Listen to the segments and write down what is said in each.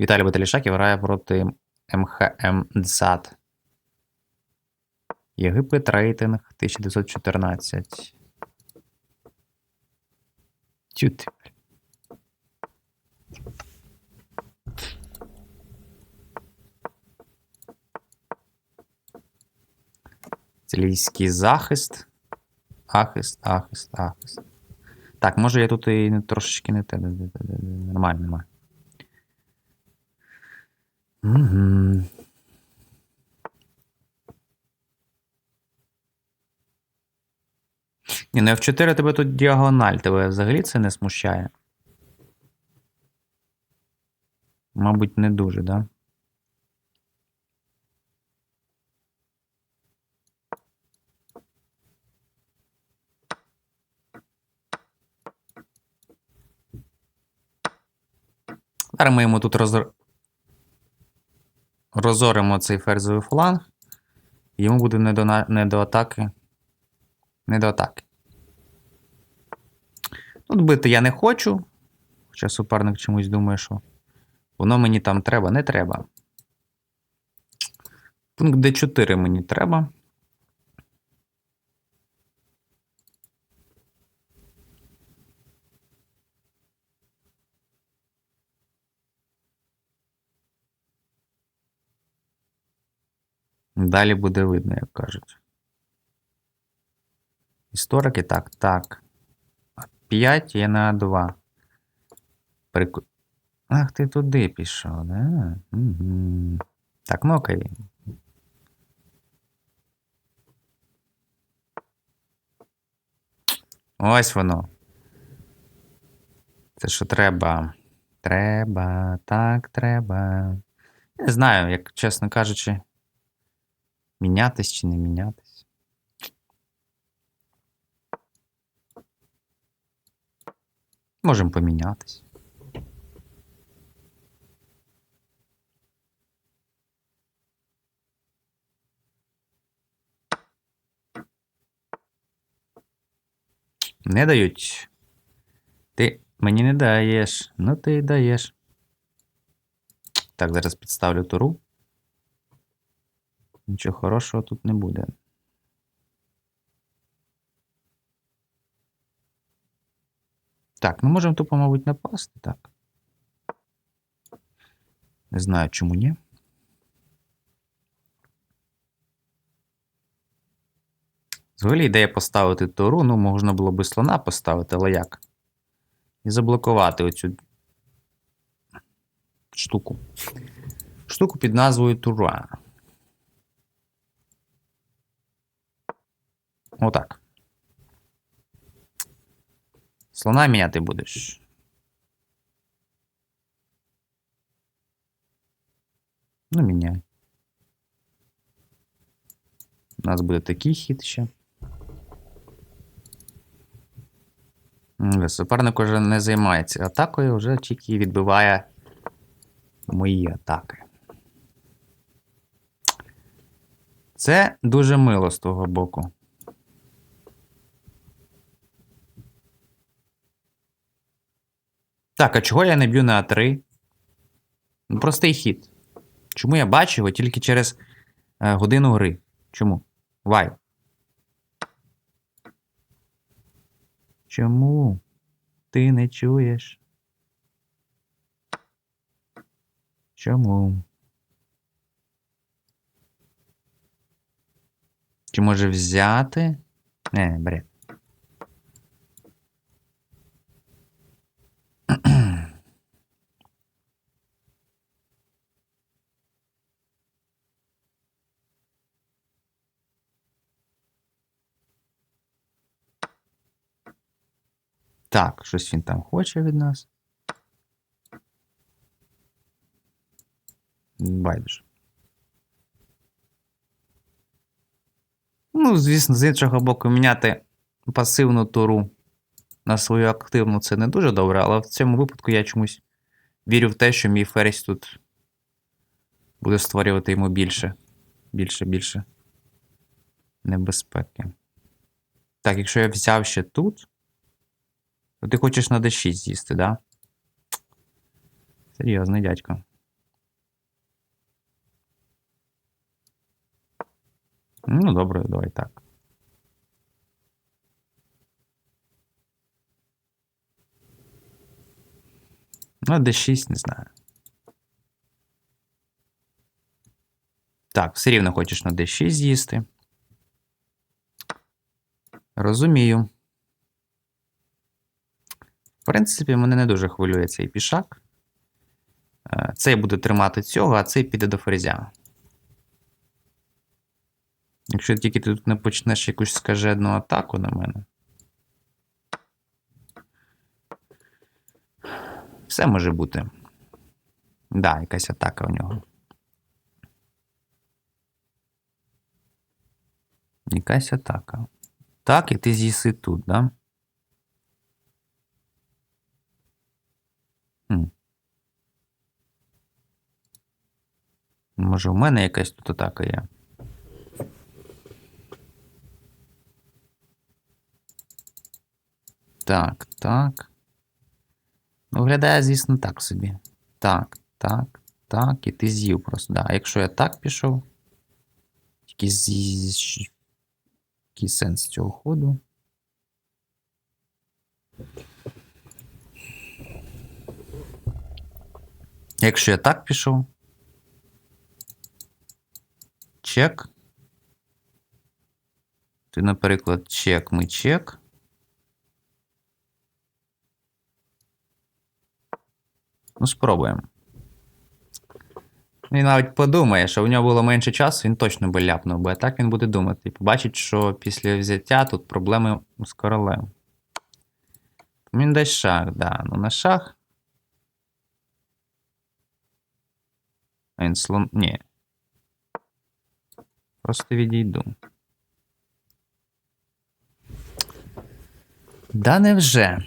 Віталій Баталішаків грає проти МХМ ДСАД. Єгипет рейтинг 1914. Тю ти, бля. Італійський захист. Ахист, ахист, ахист. Так, може я тут і трошечки не те. Нормально, нормально. Угу. Ні, ну F4 тебе тут діагональ, тебе взагалі це не смущає. Мабуть, не дуже, да? Зараз ми йому тут розор... розоримо цей ферзовий фланг. Йому буде не до, не до атаки. Не до атаки. Тут бити я не хочу. Хоча суперник чомусь думає, що воно мені там треба, не треба. Пункт D4 мені треба. Далі буде видно, як кажуть. Історики, так, так. 5 є на 2. Прику... Ах, ти туди пішов, да? Угу. Так, ну окей. Ось воно. Це що треба. Треба, так, треба. Не знаю, як чесно кажучи, мінятись чи не мінятись. Можемо помінятись. Не дають. Ти мені не даєш. Ну ти й даєш. Так, зараз підставлю туру. Нічого хорошого тут не буде. Так, ну можемо тупо, мабуть, напасти, так. Не знаю, чому ні. Взагалі ідея поставити туру, ну, можна було би слона поставити, але як? І заблокувати оцю штуку. Штуку під назвою Тура. Отак. Слона міняти будеш. Ну, міняй. У нас буде такий хід ще. Суперник уже не займається атакою, вже тільки відбиває мої атаки. Це дуже мило з того боку. Так, а чого я не б'ю на А3? Ну, простий хід. Чому я бачу його тільки через е, годину гри? Чому? Вай. Чому ти не чуєш? Чому? Чи може взяти? Не, бред. Так, щось він там хоче від нас. Байдуже. Ну, звісно, з іншого боку, міняти пасивну туру на свою активну це не дуже добре, але в цьому випадку я чомусь вірю в те, що мій ферзь тут буде створювати йому більше, більше, більше небезпеки. Так, якщо я взяв ще тут, то ти хочеш на D6 з'їсти, да? Серйозний дядько. Ну, добре, давай так. Ну, Де6, не знаю. Так, все рівно хочеш на D6 з'їсти. Розумію. В принципі, мене не дуже хвилює цей пішак. Е, Цей буде тримати цього, а цей піде до ферзя. Якщо тільки ти тут не почнеш якусь скажену атаку на мене. Все може бути. Да, якась атака у нього. Якась атака. Так, і ти з'їси тут, да? Хм. Може, у мене якась тут атака є. Так, так. Ну, Виглядає, звісно, так собі. Так, так, так, і ти з'їв просто. Да. А якщо я так пішов, який, який сенс цього ходу? Якщо я так пішов. Чек. Ти, наприклад, чек, ми чек. Ну, спробуємо. Він навіть подумає, що в нього було менше часу, він точно би ляпнув, бо так він буде думати. І побачить, що після взяття тут проблеми з королем. Він дасть шах, да. Ну на шах. А Він слон. Ні. Просто відійду. Да невже?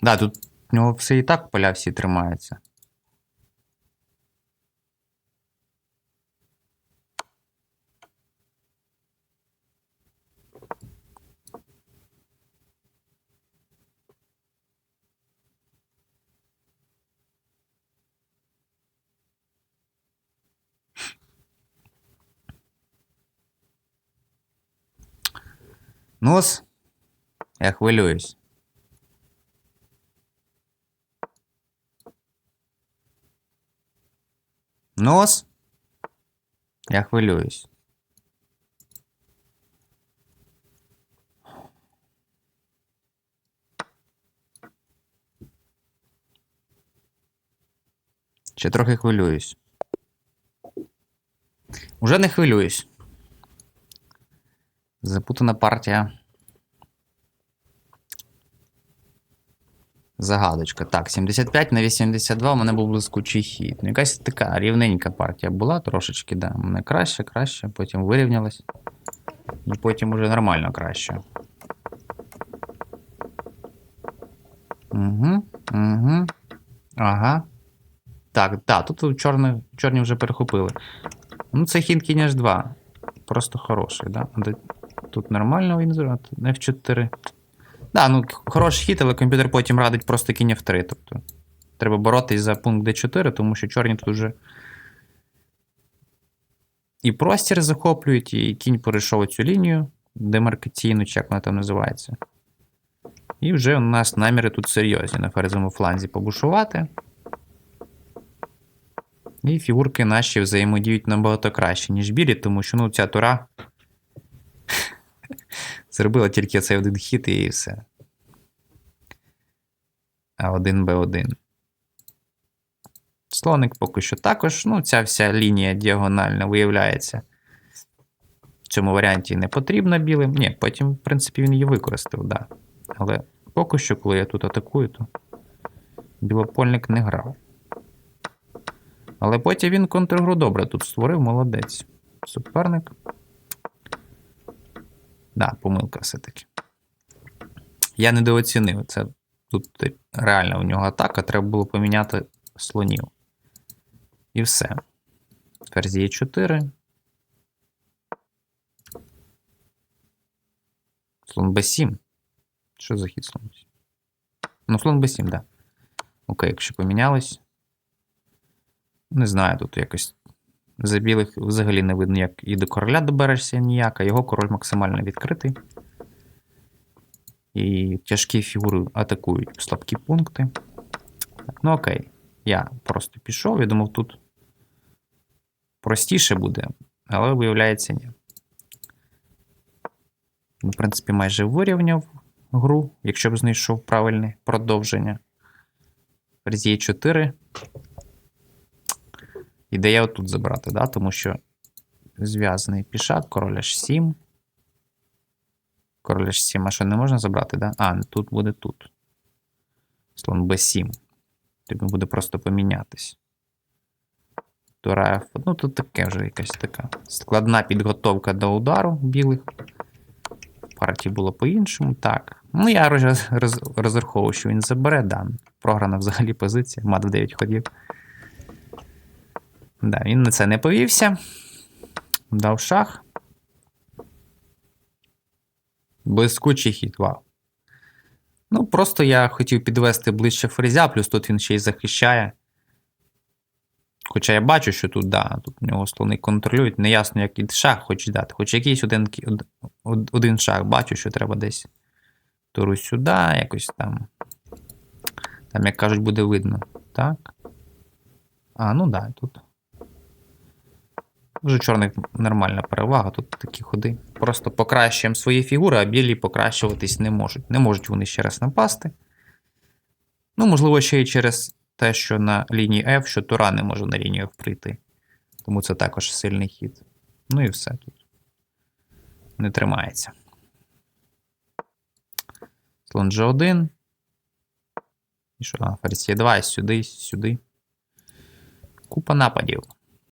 Да, тут у нього все і так поля всі тримаються. Нос. Я хвилююсь. Нос. Я хвилююсь. Ще трохи хвилююсь. Уже не хвилююсь. Запутана партія. Загадочка. Так, 75 на 82 у мене був блискучий хід. Ну, якась така рівненька партія була трошечки, да. У мене краще, краще, потім вирівнялась. І потім уже нормально краще. Угу, угу. Ага. Так, так, тут чорні, чорні вже перехопили. Ну, це хід кінь H2. Просто хороший, да? Тут нормально він зробив. F4. Да, ну хороший хід, але комп'ютер потім радить просто кінь F3. Тобто треба боротись за пункт D4, тому що чорні тут вже і простір захоплюють, і кінь перейшов цю лінію демаркаційну, чи як вона там називається. І вже у нас наміри тут серйозні на ферзовому фланзі побушувати. І фігурки наші взаємодіють набагато краще, ніж білі, тому що ну, ця тура зробила тільки цей один хід і все. А 1 Б1. Слоник поки що також. Ну, ця вся лінія діагональна виявляється. В цьому варіанті не потрібна білим. Ні, потім, в принципі, він її використав, да. Але поки що, коли я тут атакую, то білопольник не грав. Але потім він контргру добре тут створив, молодець. Суперник. Да, помилка все-таки. Я недооцінив. Це Тут реально у нього атака, треба було поміняти слонів. І все. Ферзь є 4. Слон Б7. Що за хід слон Б7? Ну, слон Б7, так. Да. Окей, якщо помінялись. Не знаю, тут якось за білих взагалі не видно, як і до короля доберешся ніяк, а його король максимально відкритий. І тяжкі фігури атакують слабкі пункти. Ну окей. Я просто пішов. Я думав, тут простіше буде, але виявляється, ні. В принципі, майже вирівняв гру, якщо б знайшов правильне продовження. Ферзь 4. Ідея отут забрати, да? тому що зв'язаний пішак, король H7. Король H7, а що не можна забрати, да? А, тут буде тут. Слон B7. Тобі буде просто помінятись. Тура. Ну, тут таке вже якась така складна підготовка до удару білих. Партії було по-іншому. Так. Ну, я роз, роз, розраховував, що він забере, да. Програна взагалі позиція, мат в 9 ходів. Да, він на це не повівся. Дав шах. Блискучий хід, вау. Ну, просто я хотів підвести ближче фрезя, плюс тут він ще й захищає. Хоча я бачу, що тут, да, тут у нього слони контролюють. Неясно, який шах хоче дати. Хоч якийсь один, один шах бачу, що треба десь туру сюди, якось там. Там, як кажуть, буде видно. Так. А, ну да, тут. Вже чорних нормальна перевага, тут такі ходи. Просто покращуємо свої фігури, а білі покращуватись не можуть. Не можуть вони ще раз напасти. Ну, можливо, ще й через те, що на лінії F, що Тура не може на лінію F прийти. Тому це також сильний хід. Ну і все тут. Не тримається. Слон G1. І що? А, ферзь Е2, сюди, сюди. Купа нападів.